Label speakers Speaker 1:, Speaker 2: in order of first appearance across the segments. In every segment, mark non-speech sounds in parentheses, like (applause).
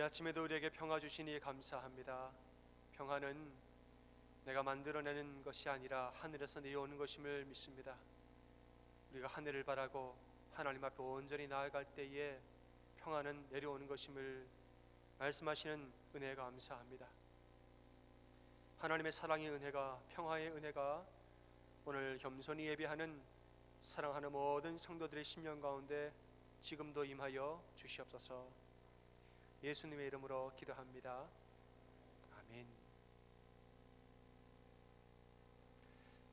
Speaker 1: 이 아침에도 우리에게 평화 주시니 감사합니다. 평화는 내가 만들어내는 것이 아니라 하늘에서 내려오는 것임을 믿습니다. 우리가 하늘을 바라고 하나님 앞에 온전히 나아갈 때에 평화는 내려오는 것임을 말씀하시는 은혜가 감사합니다. 하나님의 사랑의 은혜가 평화의 은혜가 오늘 겸손히 예배하는 사랑하는 모든 성도들의 심령 가운데 지금도 임하여 주시옵소서. 예수님의 이름으로 기도합니다. 아멘.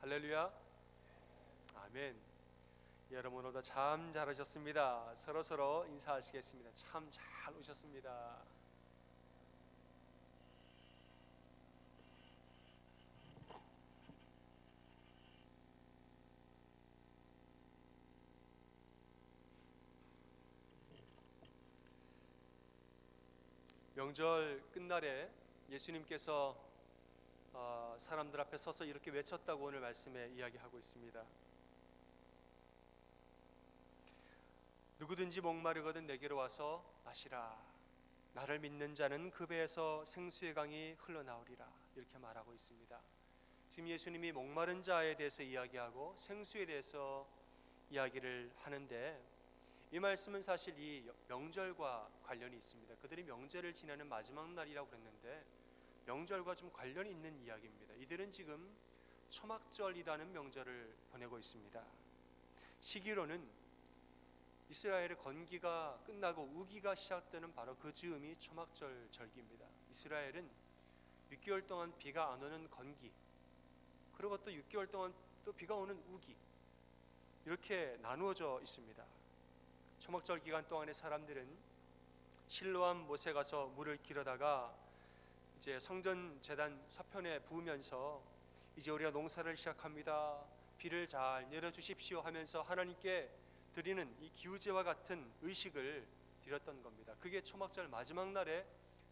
Speaker 1: 할렐루야. 아멘. 여러분 오늘도 참 잘하셨습니다. 서로 서로 인사하시겠습니다. 참 잘 오셨습니다. 명절 끝날에 예수님께서 어, 사람들 앞에 서서 이렇게 외쳤다고 오늘 말씀에 이야기하고 있습니다. 누구든지 목마르거든 내게로 와서 마시라. 나를 믿는 자는 그 배에서 생수의 강이 흘러나오리라. 이렇게 말하고 있습니다. 지금 예수님이 목마른 자에 대해서 이야기하고 생수에 대해서 이야기를 하는데 이 말씀은 사실 이 명절과 관련이 있습니다. 그들이 명절을 지나는 마지막 날이라고 그랬는데 명절과 좀 관련이 있는 이야기입니다. 이들은 지금 초막절이라는 명절을 보내고 있습니다. 시기로는 이스라엘의 건기가 끝나고 우기가 시작되는 바로 그 즈음이 초막절 절기입니다. 이스라엘은 6개월 동안 비가 안 오는 건기, 그리고 또 6개월 동안 또 비가 오는 우기 이렇게 나누어져 있습니다. 초막절 기간 동안에 사람들은 실로암 못에 가서 물을 길어다가 이제 성전 재단 서편에 부으면서 이제 우리가 농사를 시작합니다. 비를 잘 내려 주십시오 하면서 하나님께 드리는 이 기우제와 같은 의식을 드렸던 겁니다. 그게 초막절 마지막 날에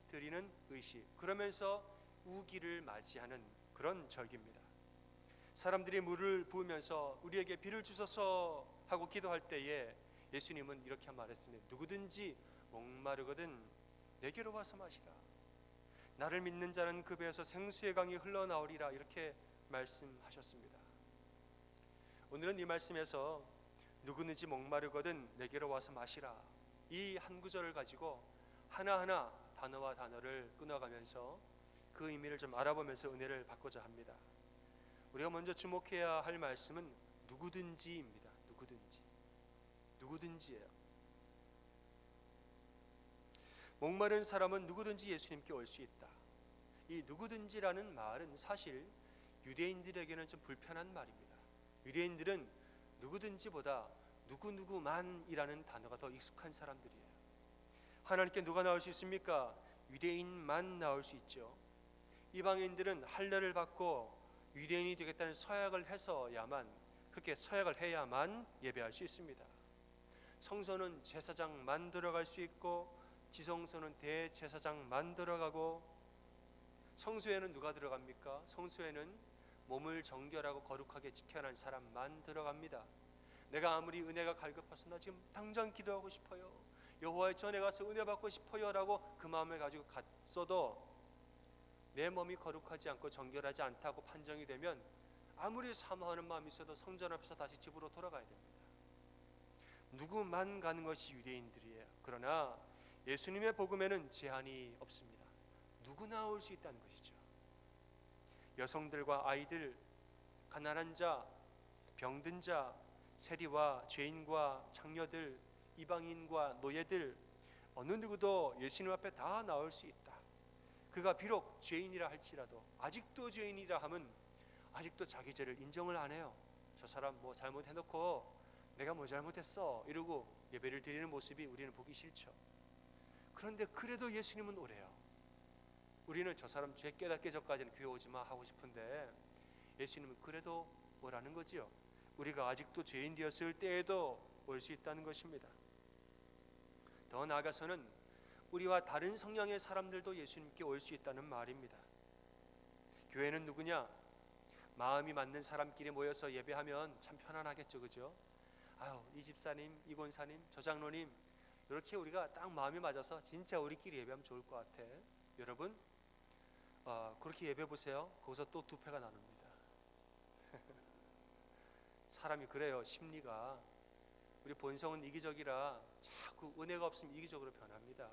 Speaker 1: 드리는 의식. 그러면서 우기를 맞이하는 그런 절기입니다. 사람들이 물을 부으면서 우리에게 비를 주소서 하고 기도할 때에 예수님은 이렇게 말했습니다. 누구든지 목마르거든 내게로 와서 마시라. 나를 믿는 자는 그 배에서 생수의 강이 흘러나오리라 이렇게 말씀하셨습니다. 오늘은 이 말씀에서 누구든지 목마르거든 내게로 와서 마시라. 이 한 구절을 가지고 하나하나 단어와 단어를 끊어가면서 그 의미를 좀 알아보면서 은혜를 받고자 합니다. 우리가 먼저 주목해야 할 말씀은 누구든지입니다. 누구든지. 누구든지예요. 목마른 사람은 누구든지 예수님께 올 수 있다. 이 누구든지라는 말은 사실 유대인들에게는 좀 불편한 말입니다. 유대인들은 누구든지보다 누구누구만이라는 단어가 더 익숙한 사람들이에요. 하나님께 누가 나올 수 있습니까? 유대인만 나올 수 있죠. 이방인들은 할례를 받고 유대인이 되겠다는 서약을 해서야만 그렇게 서약을 해야만 예배할 수 있습니다. 성소는 제사장 만 들어갈 수 있고 지성소는 대제사장 만 들어가고 성소에는 누가 들어갑니까? 성소에는 몸을 정결하고 거룩하게 지켜낸 사람만 들어갑니다. 내가 아무리 은혜가 갈급해서 나 지금 당장 기도하고 싶어요. 여호와의 전에 가서 은혜 받고 싶어요라고 그 마음을 가지고 갔어도 내 몸이 거룩하지 않고 정결하지 않다고 판정이 되면 아무리 사모하는 마음이 있어도 성전 앞에서 다시 집으로 돌아가야 됩니다. 누구만 가는 것이 유대인들이에요. 그러나 예수님의 복음에는 제한이 없습니다. 누구나 올 수 있다는 것이죠. 여성들과 아이들, 가난한 자, 병든 자, 세리와 죄인과 창녀들, 이방인과 노예들 어느 누구도 예수님 앞에 다 나올 수 있다. 그가 비록 죄인이라 할지라도 아직도 죄인이라 함은 아직도 자기 죄를 인정을 안 해요. 저 사람 뭐 잘못해놓고 내가 뭐 잘못했어 이러고 예배를 드리는 모습이 우리는 보기 싫죠. 그런데 그래도 예수님은 오래요. 우리는 저 사람 죄 깨닫기 전까지는 교회 오지 마 하고 싶은데 예수님은 그래도 오라는 거지요. 우리가 아직도 죄인 되었을 때에도 올 수 있다는 것입니다. 더 나아가서는 우리와 다른 성향의 사람들도 예수님께 올 수 있다는 말입니다. 교회는 누구냐? 마음이 맞는 사람끼리 모여서 예배하면 참 편안하겠죠, 그죠? 아유, 이 집사님, 이 권사님, 저 장로님 이렇게 우리가 딱 마음이 맞아서 진짜 우리끼리 예배하면 좋을 것 같아. 여러분 어, 그렇게 예배 보세요. 거기서 또 두 패가 나눕니다. (laughs) 사람이 그래요. 심리가 우리 본성은 이기적이라 자꾸 은혜가 없으면 이기적으로 변합니다.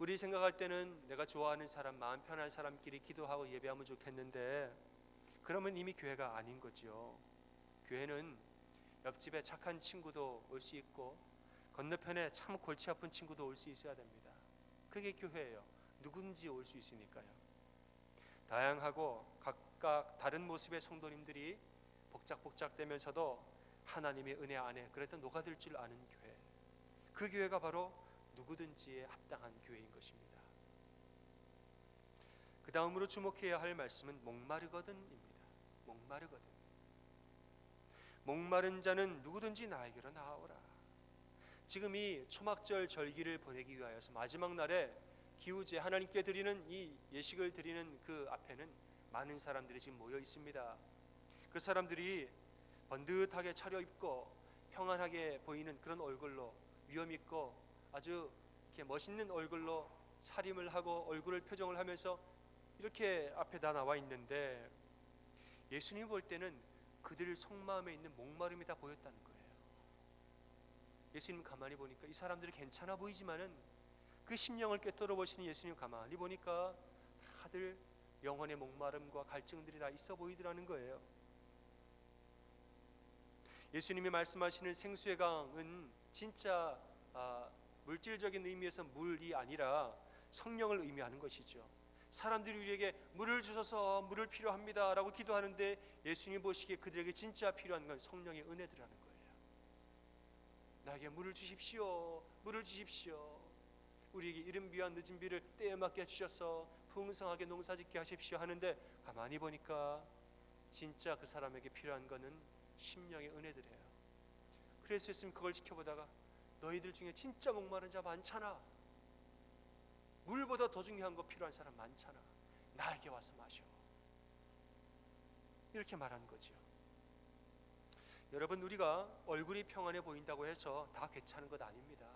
Speaker 1: 우리 생각할 때는 내가 좋아하는 사람, 마음 편한 사람끼리 기도하고 예배하면 좋겠는데 그러면 이미 교회가 아닌 거죠. 교회는 옆집에 착한 친구도 올 수 있고 건너편에 참 골치 아픈 친구도 올 수 있어야 됩니다. 그게 교회예요. 누군지 올 수 있으니까요. 다양하고 각각 다른 모습의 성도님들이 복작복작되면서도 하나님의 은혜 안에 그래도 녹아들 줄 아는 교회. 그 교회가 바로 누구든지에 합당한 교회인 것입니다. 그 다음으로 주목해야 할 말씀은 목마르거든입니다. 목마르거든. 목마른 자는 누구든지 나에게로 나오라. 지금 이 초막절 절기를 보내기 위하여서 마지막 날에 기우제 하나님께 드리는 이 예식을 드리는 그 앞에는 많은 사람들이 지금 모여 있습니다. 그 사람들이 번듯하게 차려입고 평안하게 보이는 그런 얼굴로 위험 있고 아주 이렇게 멋있는 얼굴로 차림을 하고 얼굴을 표정을 하면서 이렇게 앞에 다 나와 있는데 예수님 볼 때는 그들 속마음에 있는 목마름이 다 보였다는 거예요. 예수님 가만히 보니까 이 사람들이 괜찮아 보이지만은 그 심령을 꿰뚫어 보시는 예수님 가만히 보니까 다들 영혼의 목마름과 갈증들이 다 있어 보이더라는 거예요. 예수님이 말씀하시는 생수의 강은 진짜 아, 물질적인 의미에서 물이 아니라 성령을 의미하는 것이죠. 사람들이 우리에게 물을 주셔서 물을 필요합니다라고 기도하는데 예수님 보시기에 그들에게 진짜 필요한 건 성령의 은혜들라는 거예요. 나에게 물을 주십시오. 물을 주십시오. 우리에게 이른 비와 늦은 비를 때에 맞게 주셔서 풍성하게 농사짓게 하십시오 하는데 가만히 보니까 진짜 그 사람에게 필요한 거는 심령의 은혜들이에요. 그래서 예수님 그걸 지켜보다가 너희들 중에 진짜 목마른 자 많잖아. 물보다 더 중요한 거 필요한 사람 많잖아. 나에게 와서 마셔. 이렇게 말한 거죠. 여러분 우리가 얼굴이 평안해 보인다고 해서 다 괜찮은 것 아닙니다.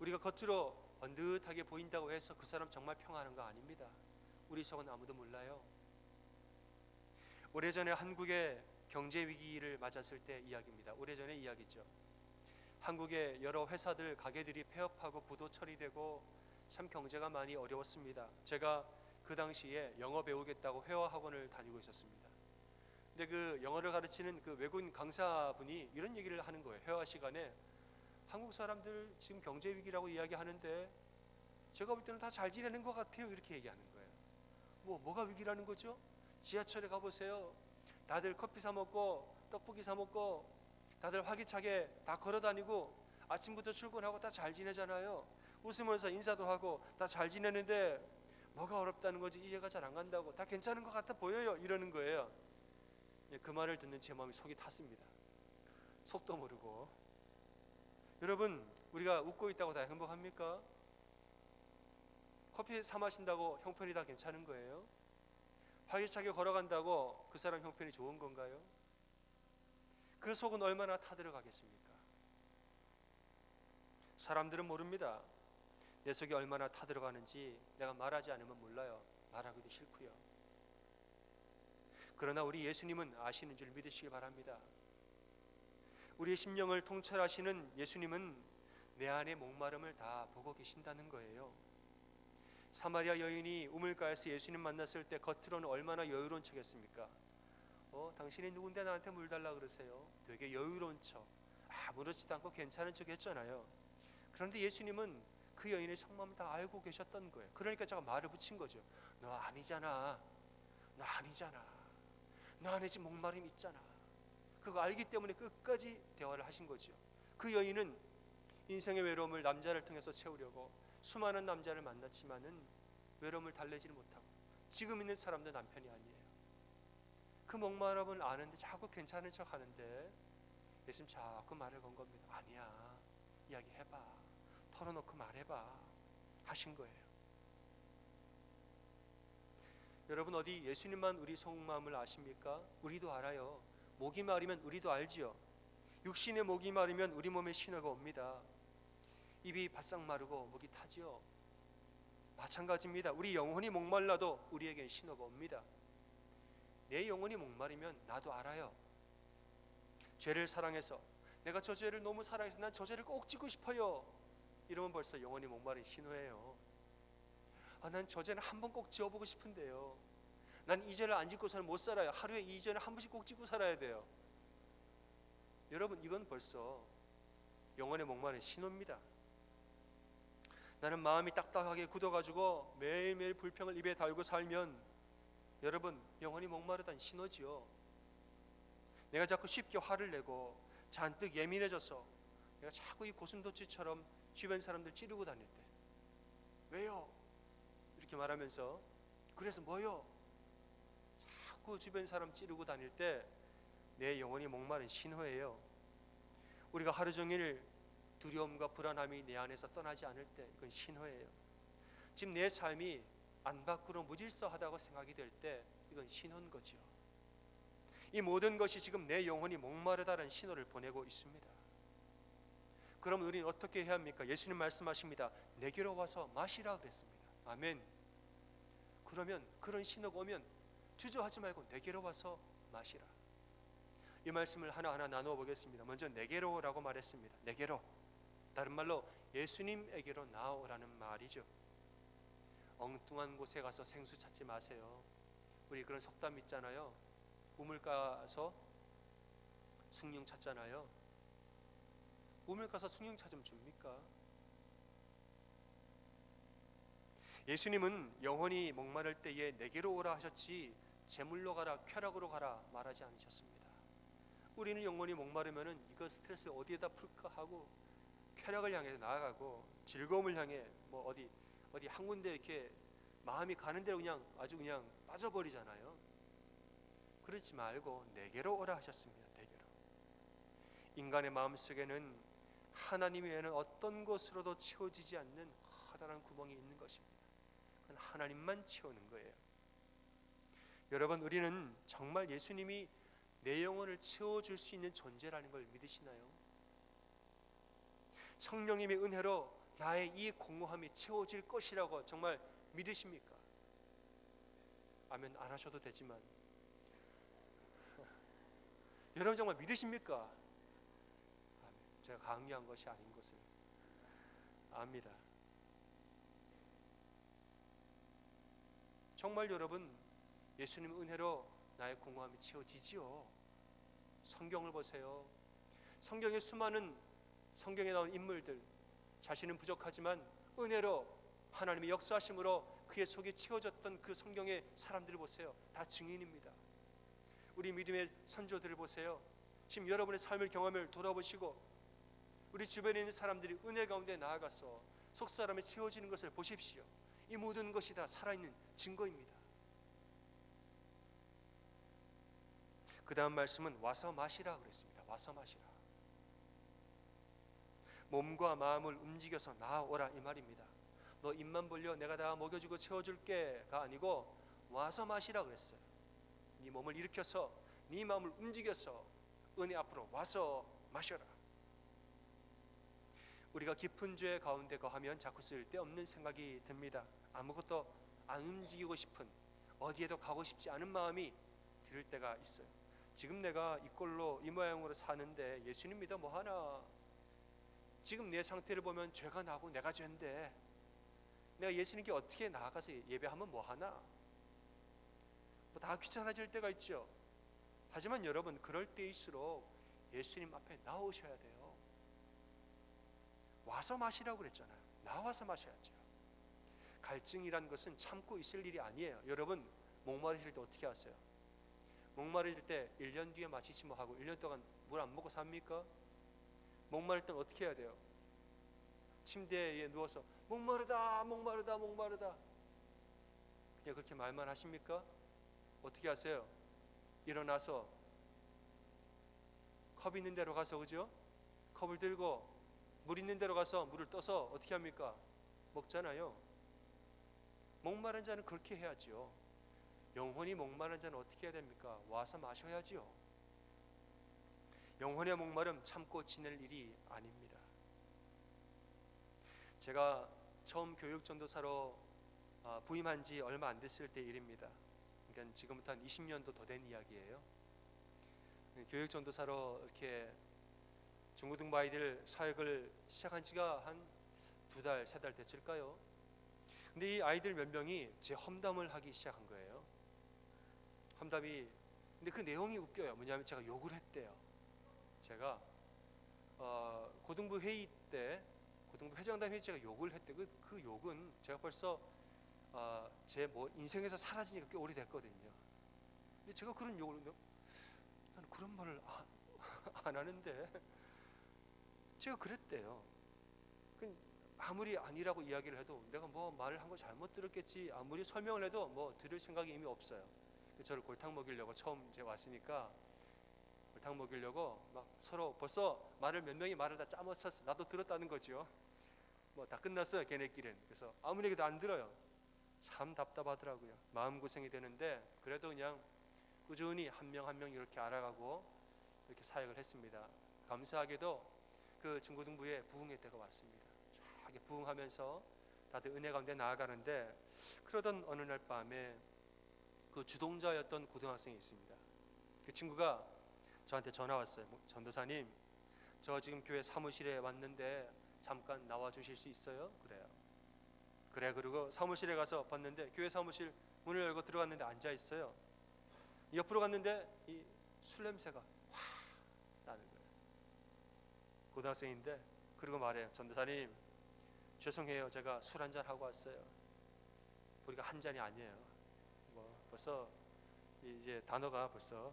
Speaker 1: 우리가 겉으로 번듯하게 보인다고 해서 그 사람 정말 평안한 거 아닙니다. 우리 속은 아무도 몰라요. 오래전에 한국의 경제 위기를 맞았을 때 이야기입니다. 오래전의 이야기죠. 한국의 여러 회사들 가게들이 폐업하고 부도 처리되고 참 경제가 많이 어려웠습니다. 제가 그 당시에 영어 배우겠다고 회화 학원을 다니고 있었습니다. 근데 그 영어를 가르치는 그 외국인 강사분이 이런 얘기를 하는 거예요. 회화 시간에 한국 사람들 지금 경제 위기라고 이야기하는데 제가 볼 때는 다 잘 지내는 것 같아요. 이렇게 얘기하는 거예요. 뭐 뭐가 위기라는 거죠? 지하철에 가 보세요. 다들 커피 사 먹고 떡볶이 사 먹고 다들 활기차게 다 걸어 다니고 아침부터 출근하고 다 잘 지내잖아요. 웃으면서 인사도 하고 다 잘 지내는데 뭐가 어렵다는 거지 이해가 잘 안 간다고 다 괜찮은 것 같아 보여요 이러는 거예요. 예, 그 말을 듣는 제 마음이 속이 탔습니다. 속도 모르고 여러분 우리가 웃고 있다고 다 행복합니까? 커피 사 마신다고 형편이 다 괜찮은 거예요? 활기차게 걸어간다고 그 사람 형편이 좋은 건가요? 그 속은 얼마나 타들어가겠습니까? 사람들은 모릅니다. 내 속이 얼마나 타들어가는지 내가 말하지 않으면 몰라요. 말하기도 싫고요. 그러나 우리 예수님은 아시는 줄 믿으시기 바랍니다. 우리의 심령을 통찰하시는 예수님은 내 안의 목마름을 다 보고 계신다는 거예요. 사마리아 여인이 우물가에서 예수님 만났을 때 겉으로는 얼마나 여유로운 척했습니까? 어, 당신이 누군데 나한테 물 달라 그러세요? 되게 여유로운 척, 아무렇지도 않고 괜찮은 척 했잖아요. 그런데 예수님은 그 여인의 속마음을 다 알고 계셨던 거예요. 그러니까 제가 말을 붙인 거죠. 너 아니잖아. 너 아니잖아. 너 안에 지금 목마름 있잖아. 그거 알기 때문에 끝까지 대화를 하신 거죠. 그 여인은 인생의 외로움을 남자를 통해서 채우려고 수많은 남자를 만났지만은 외로움을 달래지를 못하고 지금 있는 사람도 남편이 아니에요. 그 목마름을 아는데 자꾸 괜찮은 척 하는데 예수님 자꾸 말을 건 겁니다. 아니야. 이야기해봐. 털어놓고 말해봐. 하신 거예요. 여러분 어디 예수님만 우리 속마음을 아십니까? 우리도 알아요. 목이 마르면 우리도 알지요. 육신의 목이 마르면 우리 몸에 신호가 옵니다. 입이 바싹 마르고 목이 타지요. 마찬가지입니다. 우리 영혼이 목말라도 우리에겐 신호가 옵니다. 내 영혼이 목마르면 나도 알아요. 죄를 사랑해서 내가 저 죄를 너무 사랑해서 난 저 죄를 꼭 지고 싶어요. 이러면 벌써 영혼이 목마른 신호예요. 아, 난 저 죄는 한 번 꼭 지어보고 싶은데요. 난 이 죄를 안 짓고서는 못 살아요. 하루에 이 죄는 한 번씩 꼭 지고 살아야 돼요. 여러분 이건 벌써 영혼의 목마른 신호입니다. 나는 마음이 딱딱하게 굳어가지고 매일매일 불평을 입에 달고 살면 여러분 영혼이 목마르다는 신호지요. 내가 자꾸 쉽게 화를 내고 잔뜩 예민해져서 내가 자꾸 이 고슴도치처럼 주변 사람들 찌르고 다닐 때 왜요? 이렇게 말하면서 그래서 뭐요? 자꾸 주변 사람 찌르고 다닐 때 내 영혼이 목마른 신호예요. 우리가 하루 종일 두려움과 불안함이 내 안에서 떠나지 않을 때 그건 신호예요. 지금 내 삶이 안 밖으로 무질서하다고 생각이 될 때 이건 신호인 거지요. 이 모든 것이 지금 내 영혼이 목마르다는 신호를 보내고 있습니다. 그럼 우리는 어떻게 해야 합니까? 예수님 말씀하십니다. 내게로 와서 마시라 그랬습니다. 아멘. 그러면 그런 신호가 오면 주저하지 말고 내게로 와서 마시라. 이 말씀을 하나하나 나누어 보겠습니다. 먼저 내게로라고 말했습니다. 내게로. 다른 말로 예수님에게로 나오라는 말이죠. 엉뚱한 곳에 가서 생수 찾지 마세요. 우리 그런 속담 있잖아요. 우물 가서 숭늉 찾잖아요. 우물 가서 숭늉 찾으면 줍니까? 예수님은 영혼이 목마를 때에 내게로 오라 하셨지 제물로 가라 쾌락으로 가라 말하지 않으셨습니다. 우리는 영혼이 목마르면은 이거 스트레스 어디에다 풀까 하고 쾌락을 향해서 나아가고 즐거움을 향해 뭐 어디 어디 한 군데 이렇게 마음이 가는 대로 그냥 아주 그냥 빠져버리잖아요. 그렇지 말고 내게로 오라 하셨습니다. 내게로. 인간의 마음 속에는 하나님 외에는 어떤 것으로도 채워지지 않는 커다란 구멍이 있는 것입니다. 그건 하나님만 채우는 거예요. 여러분 우리는 정말 예수님이 내 영혼을 채워줄 수 있는 존재라는 걸 믿으시나요? 성령님의 은혜로 나의 이 공허함이 채워질 것이라고 정말 믿으십니까? 아멘 안 하셔도 되지만 (laughs) 여러분 정말 믿으십니까? 아멘. 제가 강요한 것이 아닌 것을 압니다. 정말 여러분 예수님 은혜로 나의 공허함이 채워지지요. 성경을 보세요. 성경의 수많은 성경에 나온 인물들 자신은 부족하지만 은혜로 하나님의 역사하심으로 그의 속이 채워졌던 그 성경의 사람들을 보세요. 다 증인입니다. 우리 믿음의 선조들을 보세요. 지금 여러분의 삶을 경험을 돌아보시고 우리 주변에 있는 사람들이 은혜 가운데 나아가서 속 사람이 채워지는 것을 보십시오. 이 모든 것이 다 살아있는 증거입니다. 그 다음 말씀은 와서 마시라 그랬습니다. 와서 마시라. 몸과 마음을 움직여서 나오라 이 말입니다. 너 입만 벌려 내가 다 먹여주고 채워줄게가 아니고 와서 마시라 그랬어요. 네 몸을 일으켜서 네 마음을 움직여서 은혜 앞으로 와서 마셔라. 우리가 깊은 죄 가운데 거하면 자꾸 쓸데없는 생각이 듭니다. 아무것도 안 움직이고 싶은 어디에도 가고 싶지 않은 마음이 들 때가 있어요. 지금 내가 이 꼴로 이 모양으로 사는데 예수님 믿어 뭐 하나? 지금 내 상태를 보면 죄가 나고 내가 죄인데 내가 예수님께 어떻게 나아가서 예배하면 뭐 하나? 뭐 다 귀찮아질 때가 있죠. 하지만 여러분 그럴 때일수록 예수님 앞에 나오셔야 돼요. 와서 마시라고 그랬잖아요. 나와서 마셔야죠. 갈증이란 것은 참고 있을 일이 아니에요. 여러분 목마르실 때 어떻게 하세요? 목마르실 때 1년 뒤에 마시지 뭐 하고 1년 동안 물 안 먹고 삽니까? 목마를 땐 어떻게 해야 돼요? 침대에 누워서 목마르다 목마르다 목마르다 그냥 그렇게 말만 하십니까? 어떻게 하세요? 일어나서 컵 있는 데로 가서 그죠? 컵을 들고 물 있는 데로 가서 물을 떠서 어떻게 합니까? 먹잖아요. 목마른 자는 그렇게 해야지요. 영혼이 목마른 자는 어떻게 해야 됩니까? 와서 마셔야지요. 영혼의 목마름 참고 지낼 일이 아닙니다. 제가 처음 교육 전도사로 아, 부임한 지 얼마 안 됐을 때 일입니다. 그러니까 지금부터 한 20년도 더 된 이야기예요. 교육 전도사로 이렇게 중고등부 아이들 사역을 시작한 지가 한 두 달, 세 달 됐을까요? 근데 이 아이들 몇 명이 제 험담을 하기 시작한 거예요. 험담이 근데 그 내용이 웃겨요. 뭐냐면 제가 욕을 했대요. 제가 어, 고등부 회의 때 고등부 회장단 회의 제가 욕을 했대. 그, 그 욕은 제가 벌써 어, 제뭐 인생에서 사라지니까 꽤 오래됐거든요. 근데 제가 그런 욕을 나는 그런 말을 안, (laughs) 안 하는데 제가 그랬대요. 그 아무리 아니라고 이야기를 해도 내가 뭐 말을 한 거 잘못 들었겠지 아무리 설명을 해도 뭐 들을 생각이 이미 없어요. 저를 골탕 먹이려고 처음 이제 왔으니까 골탕 먹이려고 막 서로 벌써 말을 몇 명이 말을 다 짜먹었어. 나도 들었다는 거죠. 뭐다 끝났어요 걔네끼리는. 그래서 아무리 얘기도 안 들어요. 참 답답하더라고요. 마음 고생이 되는데 그래도 그냥 꾸준히 한명 한 명 이렇게 알아가고 이렇게 사역을 했습니다. 감사하게도 그 중고등부에 부흥의 때가 왔습니다. 쫙 부흥하면서 다들 은혜 가운데 나아가는데 그러던 어느 날 밤에 그 주동자였던 고등학생이 있습니다. 그 친구가 저한테 전화 왔어요. 뭐, 전도사님, 저 지금 교회 사무실에 왔는데 잠깐 나와 주실 수 있어요? 그래요. 그래 그리고 사무실에 가서 봤는데 교회 사무실 문을 열고 들어갔는데 앉아 있어요. 옆으로 갔는데 이 술 냄새가 확 나는 거예요. 고등학생인데 그리고 말해요. 전도사님 죄송해요. 제가 술 한 잔 하고 왔어요. 우리가 한 잔이 아니에요. 뭐 벌써 이제 단어가 벌써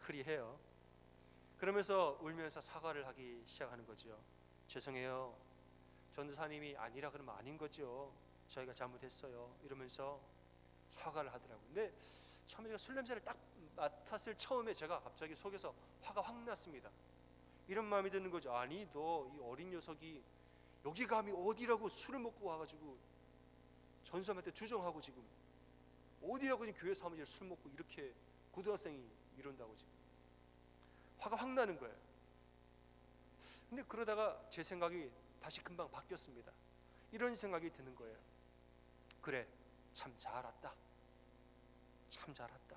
Speaker 1: 흐리해요. 그러면서 울면서 사과를 하기 시작하는 거죠. 죄송해요. 전도사님이 아니라 그러면 아닌 거죠. 저희가 잘못했어요. 이러면서 사과를 하더라고요. 근데 처음에 술 냄새를 딱 맡았을 처음에 제가 갑자기 속에서 화가 확 났습니다. 이런 마음이 드는 거죠. 아니 너 이 어린 녀석이 여기 감히 어디라고 술을 먹고 와가지고 전수함한테 주정하고 지금 어디라고 지금 교회 사무실 술 먹고 이렇게 고등학생이 이런다고 지금 화가 확 나는 거예요. 근데 그러다가 제 생각이 다시 금방 바뀌었습니다. 이런 생각이 드는 거예요. 그래, 참잘 왔다. 참잘 왔다.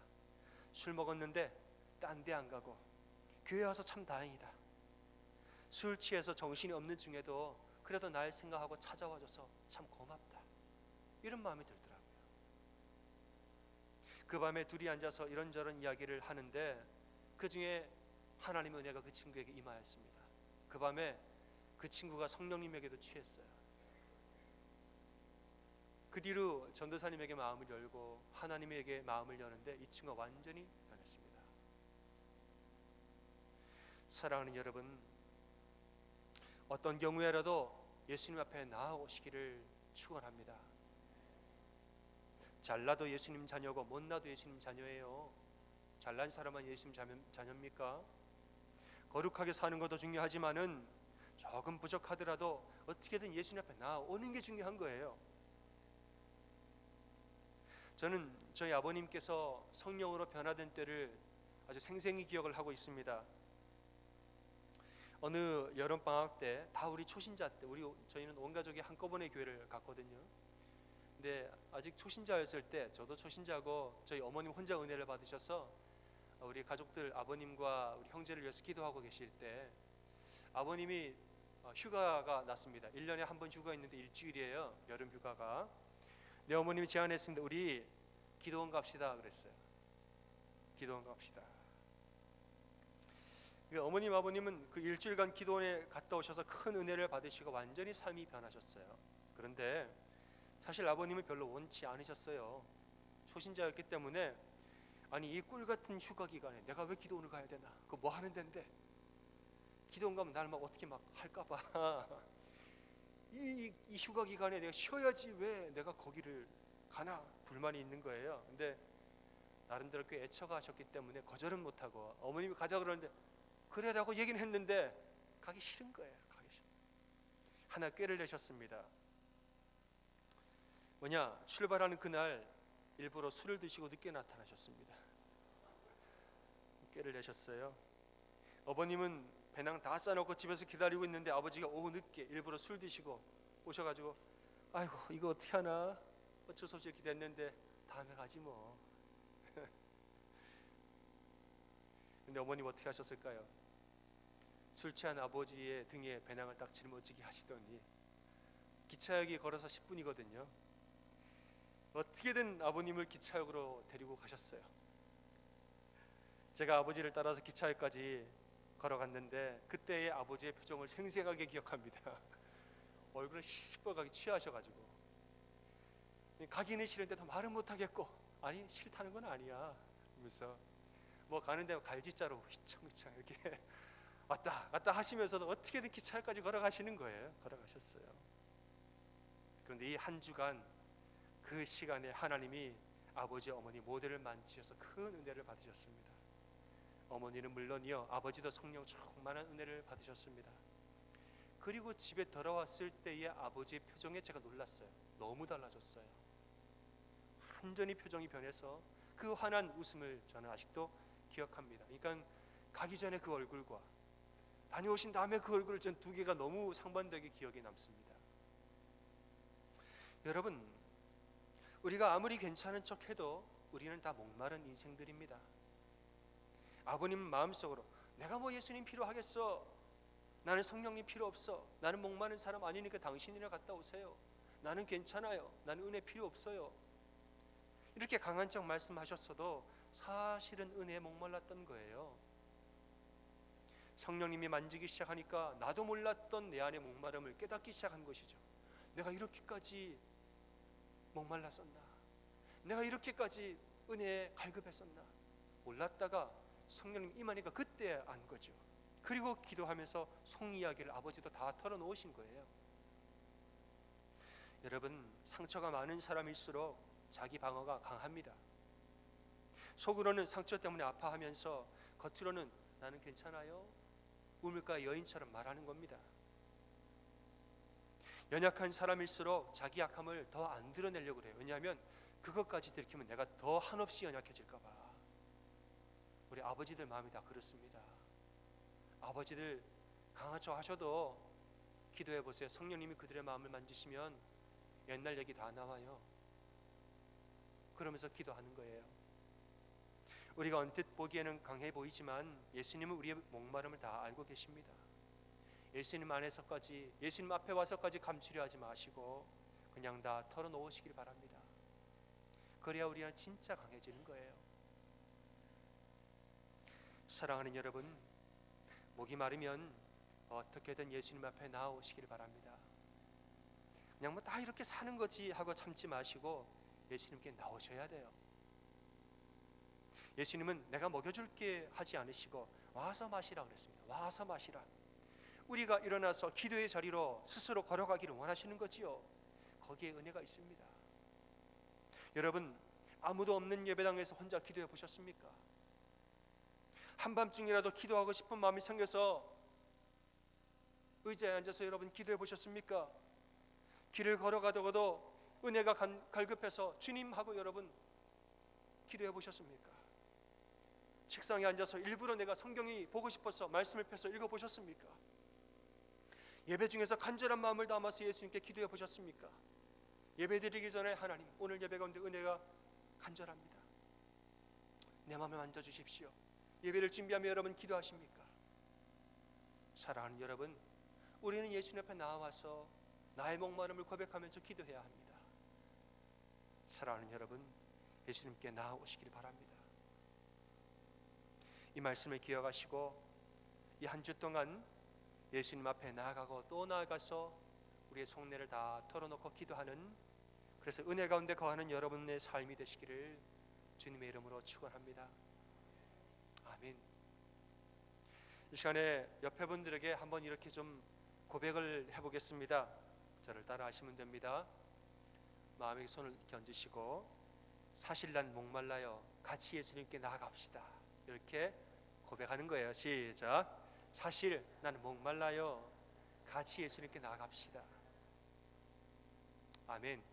Speaker 1: 술 먹었는데 딴 데 안 가고 교회 와서 참 다행이다. 술 취해서 정신이 없는 중에도 그래도 날 생각하고 찾아와줘서 참 고맙다. 이런 마음이 들더라고요. 그 밤에 둘이 앉아서 이런저런 이야기를 하는데 그 중에 하나님의 은혜가 그 친구에게 임하였습니다. 그 밤에 그 친구가 성령님에게도 취했어요. 그 뒤로 전도사님에게 마음을 열고 하나님에게 마음을 여는데 이 친구가 완전히 변했습니다. 사랑하는 여러분, 어떤 경우에라도 예수님 앞에 나아오시기를 축원합니다. 잘나도 예수님 자녀고 못나도 예수님 자녀예요. 잘난 사람만 예수님 자녀, 자녀입니까? 거룩하게 사는 것도 중요하지만은 조금 부족하더라도 어떻게든 예수님 앞에 나오는 게 중요한 거예요. 저는 저희 아버님께서 성령으로 변화된 때를 아주 생생히 기억을 하고 있습니다. 어느 여름 방학 때 다 우리 초신자 때 우리 저희는 온 가족이 한꺼번에 교회를 갔거든요. 근데 아직 초신자였을 때 저도 초신자고 저희 어머님 혼자 은혜를 받으셔서 우리 가족들 아버님과 우리 형제를 위해서 기도하고 계실 때 아버님이 어, 휴가가 났습니다. 1년에 한 번 휴가 있는데 일주일이에요. 여름 휴가가. 내 어머님이 제안했습니다. 우리 기도원 갑시다 그랬어요. 기도원 갑시다. 그러니까 어머님 아버님은 그 일주일간 기도원에 갔다 오셔서 큰 은혜를 받으시고 완전히 삶이 변하셨어요. 그런데 사실 아버님은 별로 원치 않으셨어요. 초신자였기 때문에 아니 이 꿀 같은 휴가 기간에 내가 왜 기도원을 가야 되나? 그거 뭐 하는 데인데? 기도원 가면 날 막 어떻게 막 할까봐 (laughs) 이, 이, 이 휴가 기간에 내가 쉬어야지 왜 내가 거기를 가나 불만이 있는 거예요. 근데 나름대로 꽤 애처가셨기 때문에 거절은 못하고 어머님이 가자 그러는데 그래라고 얘기는 했는데 가기 싫은 거예요. 가기 싫. 하나 꾀를 내셨습니다. 뭐냐 출발하는 그날 일부러 술을 드시고 늦게 나타나셨습니다. 꾀를 내셨어요. 어머님은 배낭 다 싸놓고 집에서 기다리고 있는데 아버지가 오후 늦게 일부러 술 드시고 오셔가지고 아이고 이거 어떻게 하나 어쩔 수 없이 이렇게 됐는데 다음에 가지 뭐. (laughs) 근데 어머님 어떻게 하셨을까요? 술 취한 아버지의 등에 배낭을 딱 짊어지게 하시더니 기차역이 걸어서 10분이거든요. 어떻게든 아버님을 기차역으로 데리고 가셨어요. 제가 아버지를 따라서 기차역까지 걸어갔는데 그때의 아버지의 표정을 생생하게 기억합니다. (laughs) 얼굴을 시뻘겋게 취하셔가지고 가기는 싫은데 도 말은 못하겠고 아니 싫다는 건 아니야. 그러면서 뭐 가는데 갈지자로 휘청휘청 이렇게 (laughs) 왔다 갔다 하시면서도 어떻게든 기차역까지 걸어가시는 거예요. 걸어가셨어요. 그런데 이 한 주간 그 시간에 하나님이 아버지 어머니 모델을 만지셔서 큰 은혜를 받으셨습니다. 어머니는 물론이요 아버지도 성령 충만한 은혜를 받으셨습니다. 그리고 집에 돌아왔을 때의 아버지의 표정에 제가 놀랐어요. 너무 달라졌어요. 완전히 표정이 변해서 그 환한 웃음을 저는 아직도 기억합니다. 그러니까 가기 전에 그 얼굴과 다녀오신 다음에 그 얼굴 전두 개가 너무 상반되게 기억에 남습니다. 여러분, 우리가 아무리 괜찮은 척해도 우리는 다 목마른 인생들입니다. 아버님 마음속으로 내가 뭐 예수님 필요하겠어? 나는 성령님 필요 없어. 나는 목마른 사람 아니니까 당신이나 갔다 오세요. 나는 괜찮아요. 나는 은혜 필요 없어요. 이렇게 강한 척 말씀하셨어도 사실은 은혜에 목말랐던 거예요. 성령님이 만지기 시작하니까 나도 몰랐던 내 안의 목마름을 깨닫기 시작한 것이죠. 내가 이렇게까지 목말랐었나? 내가 이렇게까지 은혜에 갈급했었나? 몰랐다가 성령님 임하니까 그때 안 거죠. 그리고 기도하면서 속 이야기를 아버지도 다 털어놓으신 거예요. 여러분 상처가 많은 사람일수록 자기 방어가 강합니다. 속으로는 상처 때문에 아파하면서 겉으로는 나는 괜찮아요. 우물가 여인처럼 말하는 겁니다. 연약한 사람일수록 자기 약함을 더 안 드러내려고 그래요. 왜냐하면 그것까지 들키면 내가 더 한없이 연약해질까 봐. 우리 아버지들 마음이 다 그렇습니다. 아버지들 척 하셔도 기도해 보세요. 성령님이 그들의 마음을 만지시면 옛날 얘기 다 나와요. 그러면서 기도하는 거예요. 우리가 언뜻 보기에는 강해 보이지만 예수님은 우리의 목마름을 다 알고 계십니다. 예수님 안에서까지 예수님 앞에 와서까지 감추려 하지 마시고 그냥 다 털어놓으시길 바랍니다. 그래야 우리는 진짜 강해지는 거예요. 사랑하는 여러분, 목이 마르면 어떻게든 예수님 앞에 나오시길 바랍니다. 그냥 뭐 다 이렇게 사는 거지 하고 참지 마시고 예수님께 나오셔야 돼요. 예수님은 내가 먹여줄게 하지 않으시고 와서 마시라 그랬습니다. 와서 마시라. 우리가 일어나서 기도의 자리로 스스로 걸어가기를 원하시는 거지요. 거기에 은혜가 있습니다. 여러분 아무도 없는 예배당에서 혼자 기도해 보셨습니까? 한밤중이라도 기도하고 싶은 마음이 생겨서 의자에 앉아서 여러분 기도해 보셨습니까? 길을 걸어가다가도 은혜가 갈급해서 주님하고 여러분 기도해 보셨습니까? 책상에 앉아서 일부러 내가 성경이 보고 싶어서 말씀을 펴서 읽어 보셨습니까? 예배 중에서 간절한 마음을 담아서 예수님께 기도해 보셨습니까? 예배 드리기 전에 하나님 오늘 예배 가운데 은혜가 간절합니다. 내 마음을 만져 주십시오. 예배를 준비하며 여러분 기도하십니까? 사랑하는 여러분, 우리는 예수님 앞에 나와서 나의 목마름을 고백하면서 기도해야 합니다. 사랑하는 여러분, 예수님께 나아오시길 바랍니다. 이 말씀을 기억하시고 이 한 주 동안 예수님 앞에 나아가고 또 나아가서 우리의 속내를 다 털어놓고 기도하는 그래서 은혜 가운데 거하는 여러분의 삶이 되시기를 주님의 이름으로 축원합니다. 아멘. 이 시간에 옆에 분들에게 한번 이렇게 좀 고백을 해보겠습니다. 저를 따라 하시면 됩니다. 마음에 손을 얹으시고 사실 난 목말라요. 같이 예수님께 나아갑시다. 이렇게 고백하는 거예요. 시작. 사실 나는 목말라요. 같이 예수님께 나아갑시다. 아멘.